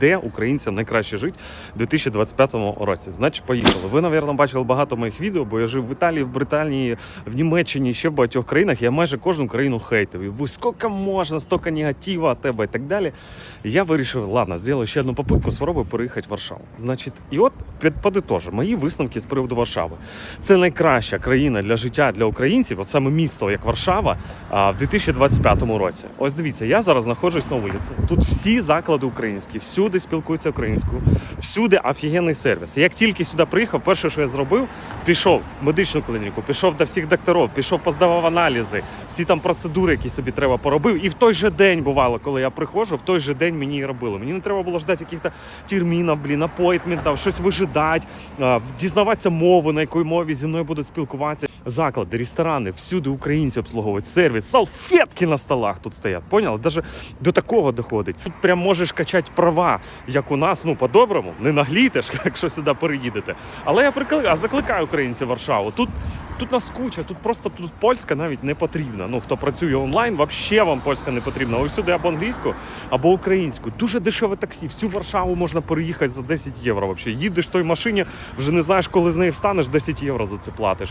де українцям найкраще жити в 2025 році. Значить, поїхали. Ви, напевно, бачили багато моїх відео, бо я жив в Італії, в Британії, в Німеччині, ще в багатьох країнах. Я майже кожну країну хейтив. І ви скільки можна, стільки негатива від тебе і так далі. Я вирішив, ладно, зроблю ще одну попитку, спробую переїхати в Варшаву. Значить, і от підподитожу мої висновки з приводу Варшави. Це найкраща країна для життя для українців, от саме місто, як Варшава, в 2025 році. Ось дивіться, я зараз знаходжусь на вулиці. Тут всі заклади українські, всюди спілкуються українською, всюди офігенний сервіс. Як тільки сюди приїхав, перше, що я зробив, пішов в медичну клініку, пішов до всіх докторів, пішов поздавав аналізи, всі там процедури, які собі треба поробив. І в той же день бувало, коли я приходжу, в той же день мені і робили. Мені не треба було ждати якихось термінів, блін, апойтментів, щось вижидати, дізнаватися мову, на якій мові зі мною будуть спілкуватися. Заклади, ресторани, всюди українці обслуговують сервіс, салфетки на столах тут стоять. Поняли? Даже до такого доходить. Тут прям можеш качати права, як у нас, ну по-доброму, не наглійте ж, якщо сюди переїдете. Але я прикликаю, закликаю українців Варшаву. Тут, тут нас куча, тут просто тут польська навіть не потрібна. Ну хто працює онлайн, взагалі вам польська не потрібна. Ось сюди або англійську, або українську. Дуже дешеве таксі. Всю Варшаву можна переїхати за 10 євро. Взагалі. Їдеш в той машині, вже не знаєш, коли з неї встанеш, 10 євро за це платиш.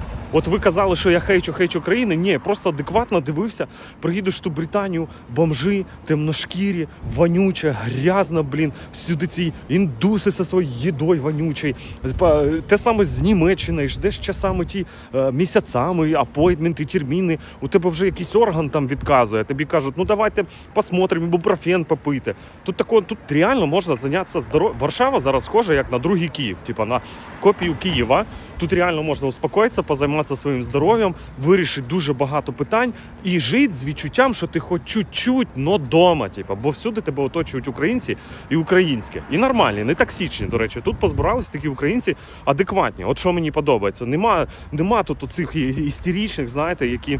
От ви казали, що я хейчу, хейчу країни. Ні, просто адекватно дивився. Приїдеш в ту Британію, бомжи, темношкірі, вонюче, грязно, блін. Всюди ці індуси зі своєю їдою вонючою. Те саме з Німеччини, ждеш часами ті е, місяцями, апойтменти, терміни. У тебе вже якийсь орган там відказує. Тобі кажуть, ну давайте посмотримо, ібупрофен попити. Тут тако, тут реально можна зайнятися здоров'ям. Варшава зараз схожа як на другий Київ, типа на копію Києва. Тут реально можна успокоїтися, позайматися своїм здоров'ям, вирішити дуже багато питань і жити з відчуттям, що ти хоч чуть-чуть, но дома. типу, бо всюди тебе оточують українці і українські. І нормальні, не токсичні, до речі. Тут позбирались такі українці адекватні. От що мені подобається. Нема, нема тут оцих істерічних, знаєте, які.